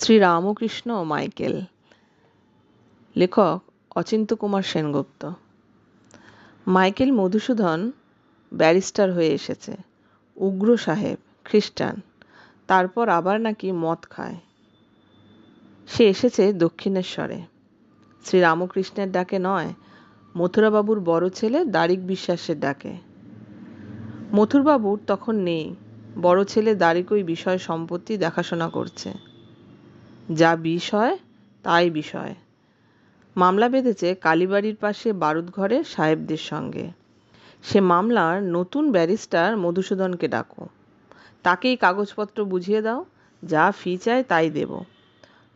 শ্রী রামকৃষ্ণ ও মাইকেল। লেখক Achintya Kumar Sengupta. Michael Madhusudan barrister হয়ে এসেছে। উগ্র সাহেব, খ্রিস্টান। তারপর আবার নাকি মদ খায়। সে এসেছে দক্ষিণেশ্বরে। শ্রী রামকৃষ্ণের ডাকে নয়, মথুরাবাবুর বড় ছেলে দারিক বিশ্বাসের ডাকে। মথুরবাবুর তখন নেই, বড় ছেলে দারিক ওই বিষয় সম্পত্তি দেখাশোনা করছে। যা বিষয়, তাই বিষয়। মামলা বেঁধেছে কালীবাড়ির পাশে বারুদঘরে সাহেবদের সঙ্গে। সে মামলার নতুন ব্যারিস্টার মধুসূদনকে ডাকো। তাকেই কাগজপত্র বুঝিয়ে দাও, যা ফি চায় তাই দেব।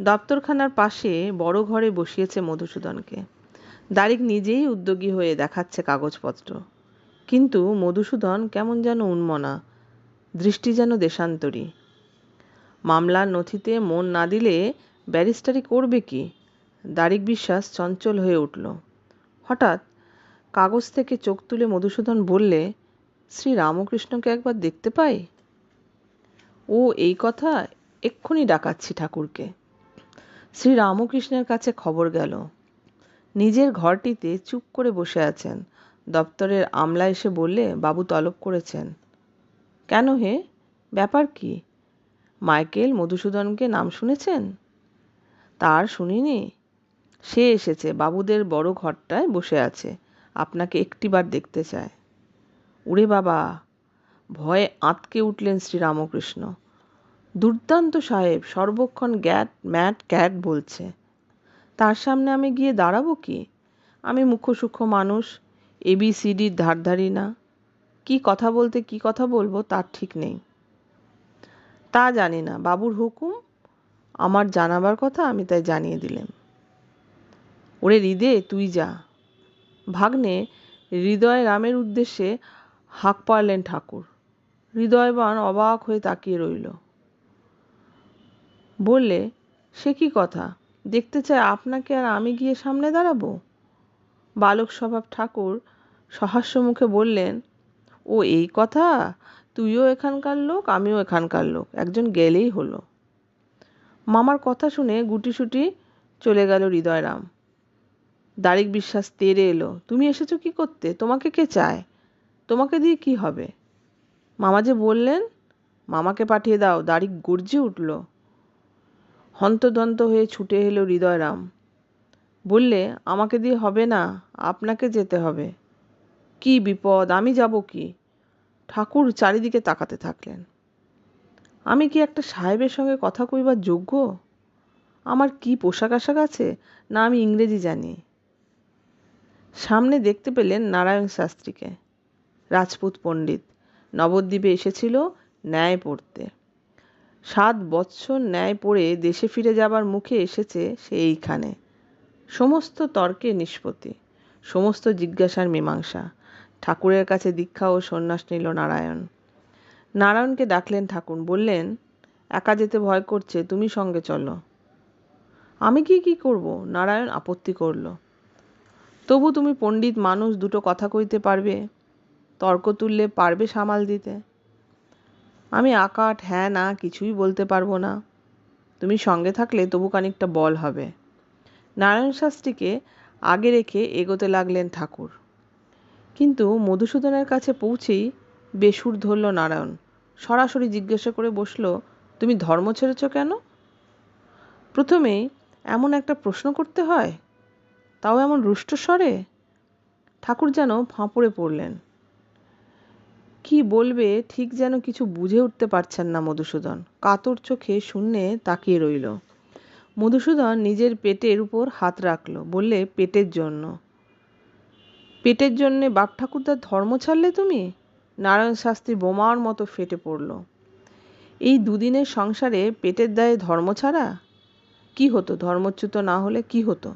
দপ্তরখানার পাশে বড় ঘরে বসিয়েছে মধুসূদনকে। দারিক নিজেই উদ্যোগী হয়ে দেখাচ্ছে কাগজপত্র। কিন্তু মধুসূদন কেমন যেন উন্মনা, দৃষ্টি যেন দেশান্তরী। মামলার নথিতে মন না দিলে ব্যারিস্টারি করবে কি? দারিক বিশ্বাস চঞ্চল হয়ে উঠল। হঠাৎ কাগজ থেকে চোখ তুলে মধুসূদন বললে, শ্রী রামকৃষ্ণকে একবার দেখতে পাই? ও এই কথা এক্ষুনি ডাকাচ্ছি ঠাকুরকে। শ্রী রামকৃষ্ণের কাছে খবর গেল। নিজের ঘরটিতে চুপ করে বসে আছেন। দপ্তরের আমলা এসে বললে, বাবু তলব করেছেন। কেন হে? ব্যাপার কি? মাইকেল মধুসূদনকে নাম শুনেছেন? তার শুনিনি। সে এসেছে, বাবুদের বড় ঘরটায় বসে আছে। আপনাকে একটিবার দেখতে চায়। উড়ে বাবা, ভয়ে আঁতকে উঠলেন শ্রীরামকৃষ্ণ। দুর্দান্ত সাহেব, সর্বক্ষণ গ্যাট, ম্যাট, ক্যাট বলছে। তার সামনে আমি গিয়ে দাঁড়াবো কি? আমি মুখ্য সূক্ষ্ম মানুষ এবিসিডির ধারধারি না। কি কথা বলতে কি কথা বলব তার ঠিক নেই। তা জানি না। বাবুর হুকুম, আমার জানাবার কথা আমি তাই জানিয়ে দিলেম। ওরে হৃদে, তুই যা। ভাগ্নে, হৃদয় রামের উদ্দেশ্যে হাঁক পারলেন ঠাকুর। হৃদয়বান অবাক হয়ে তাকিয়ে রইল। বললে, সে কি কথা? দেখতে চায় আপনাকে আর আমি গিয়ে সামনে দাঁড়াবো? বালক স্বভাব ঠাকুর সহাস্য মুখে বললেন, ও এই কথা? তুইও এখানকার লোক, আমিও এখানকার লোক। একজন গেলেই হলো। মামার কথা শুনে গুটিসুটি চলে গেল হৃদয়রাম। দারিক বিশ্বাস তেরে এলো, তুমি এসেছ কি করতে? তোমাকে কে চায়? তোমাকে দিয়ে কি হবে? মামা যে বললেন, মামাকে পাঠিয়ে দাও। দাড়ি গর্জে উঠল। হন্তদন্ত হয়ে ছুটে এলো হৃদয়রাম। বললে, আমাকে দিয়ে হবে না, আপনাকে যেতে হবে। কি বিপদ, আমি যাব কি? ঠাকুর চারিদিকে তাকাতে থাকলেন। আমি কি একটা সাহেবের সঙ্গে কথা কইবার যোগ্য? আমার কি পোশাক আশাক আছে? না আমি ইংরেজি জানি। সামনে দেখতে পেলেন নারায়ণ শাস্ত্রীকে। রাজপুত পণ্ডিত। নবদ্বীপে এসেছিল ন্যায় পড়তে। সাত বৎসর ন্যায় পড়ে দেশে ফিরে যাবার মুখে এসেছে সে এইখানে। সমস্ত তর্কে নিষ্পত্তি, সমস্ত জিজ্ঞাসার মীমাংসা ঠাকুরের কাছে দীক্ষা ও সন্ন্যাস নিল নারায়ণ। নারায়ণকে ডাকলেন ঠাকুর, বললেন, একা যেতে ভয় করছে, তুমি সঙ্গে চলো। আমি কি কি করব? নারায়ণ আপত্তি করল। তবু তুমি পণ্ডিত মানুষ, দুটো কথা কইতে পারবে? তর্ক তুললে পারবে সামাল দিতে? আমি আকাট হ্যাঁ না, কিছুই বলতে পারব না। তুমি সঙ্গে থাকলে তবু খানিকটা বল হবে। নারায়ণ শাস্ত্রীকে আগে রেখে এগোতে লাগলেন ঠাকুর। কিন্তু মধুসূদনের কাছে পৌঁছেই বেসুর ধরল নারায়ণ। সরাসরি জিজ্ঞাসা করে বসল, তুমি ধর্ম ছেড়েছ কেন? প্রথমেই এমন একটা প্রশ্ন করতে হয়, তাও এমন রুষ্ট স্বরে? ঠাকুর যেন ফাঁপড়ে পড়লেন। কি বলবে, ঠিক যেন কিছু বুঝে উঠতে পারছেন না মধুসূদন। কাতর চোখে শূন্যে তাকিয়ে রইল। মধুসূদন নিজের পেটের উপর হাত রাখল, বললে, পেটের জন্য। পেটের জন্যে বাপ ঠাকুরদার ধর্ম ছাড়লে তুমি? নারায়ণ শাস্ত্রী বোমার মতো ফেটে পড়ল। এই দুদিনের সংসারে পেটের দায়ে ধর্ম ছাড়া? কি হতো? ধর্মচ্যুত না হলে কি হতো?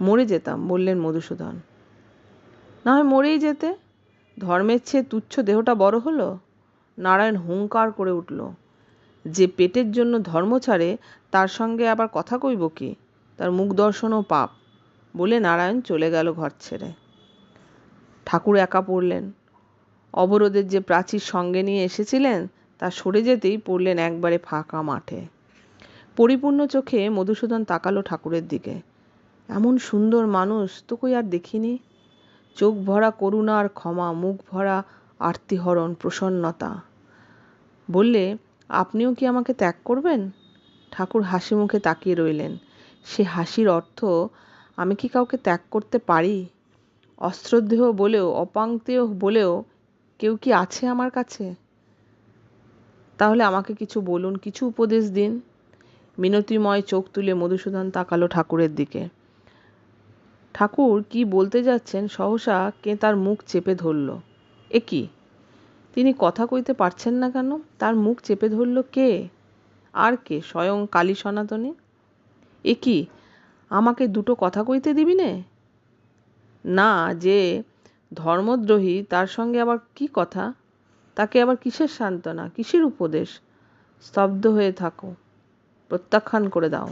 মরে যেতাম, বললেন মধুসূদন। না হয় মরেই যেতে। ধর্মের চেয়ে তুচ্ছ দেহটা বড় হলো। নারায়ণ হুঙ্কার করে উঠল। যে পেটের জন্য ধর্ম ছাড়ে, তার সঙ্গে আবার কথা কইব কি? তার মুখ দর্শনও পাপ। বলে নারায়ণ চলে গেল ঘর ছেড়ে। ঠাকুর একা পড়লেন। অবরোধের যে প্রাচীর সঙ্গে নিয়ে এসেছিলেন, তা সরে যেতেই পড়লেন একবারে ফাঁকা মাঠে। পরিপূর্ণ চোখে মধুসূদন তাকালো ঠাকুরের দিকে। এমন সুন্দর মানুষ তো কই আর দেখিনি। চোখ ভরা করুণা আর ক্ষমা, মুখ ভরা আর্তিহরণ, প্রসন্নতা। বললে, আপনিও কি আমাকে ত্যাগ করবেন? ঠাকুর হাসি মুখে তাকিয়ে রইলেন। সে হাসির অর্থ আমি কি কাউকে ত্যাগ করতে পারি? অশ্রদ্ধেয় বলেও অপাঙ্ক্তেয় বলেও কেউ কি আছে আমার কাছে? তাহলে আমাকে কিছু বলুন, কিছু উপদেশ দিন। মিনতিময় চোখ তুলে মধুসূদন তাকালো ঠাকুরের দিকে। ঠাকুর কি বলতে যাচ্ছেন সহসা কে তার মুখ চেপে ধরল। এ কি? তিনি কথা কইতে পারছেন না কেন? তার মুখ চেপে ধরল কে? আর কে? স্বয়ং কালী সনাতনী? এ কি? আমাকে দুটো কথা কইতে দিবি নে? না, যে ধর্মদ্রোহী তার সঙ্গে আবার কি কথা? তাকে আবার কিসের সান্ত্বনা, কিসের উপদেশ? স্তব্ধ হয়ে থাকো, প্রত্যাখ্যান করে দাও।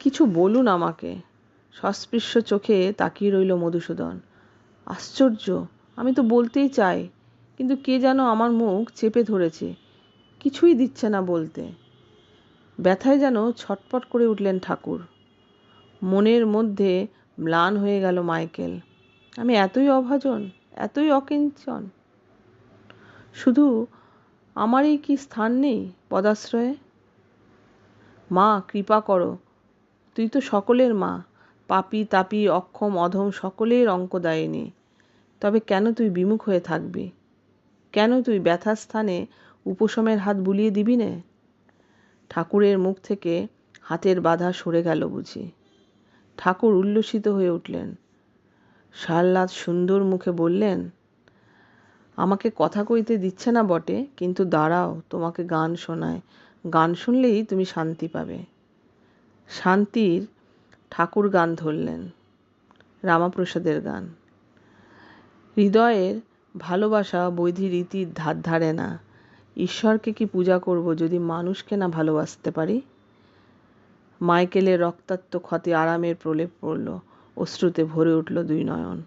কিছু বলুন আমাকে। সস্পৃশ্য চোখে তাকিয়ে রইল মধুসূদন। আশ্চর্য, আমি তো বলতেই চাই, কিন্তু কে যেন আমার মুখ চেপে ধরেছে। কিছুই দিচ্ছে না বলতে। ব্যথায় যেন ছটপট করে উঠলেন ঠাকুর। মনের মধ্যে ম্লান হয়ে গেল মাইকেল। আমি এতই অভাজন, এতই অকিঞ্চন। শুধু আমারই কি স্থান নেই পদাশ্রয়ে? মা, কৃপা করো। তুই তো সকলের মা। পাপি, তাপি, অক্ষম, অধম সকলের অঙ্ক অঙ্কদায়িনী তবে কেন তুই বিমুখ হয়ে থাকবি? কেন তুই ব্যথার স্থানে উপশমের হাত বুলিয়ে দিবি নে? ঠাকুরের মুখ থেকে হাতের বাধা সরে গেল বুঝি। ঠাকুর উল্লসিত হয়ে উঠলেন। সারলাদ সুন্দর মুখে বললেন, আমাকে কথা কইতে দিচ্ছে না বটে, কিন্তু দাঁড়াও, তোমাকে গান শোনায়। গান শুনলেই তুমি শান্তি পাবে। শান্তির ঠাকুর গান ধরলেন, রামাপ্রসাদের গান। হৃদয়ের ভালোবাসা বৈধি রীতির ধার ধারে না। ঈশ্বরকে কি পূজা করব যদি মানুষকে না ভালোবাসতে পারি? মাইকেলের রক্তাক্ত ক্ষতে আরামের প্রলেপ পড়ল, অশ্রুতে ভরে উঠল দুই নয়ন।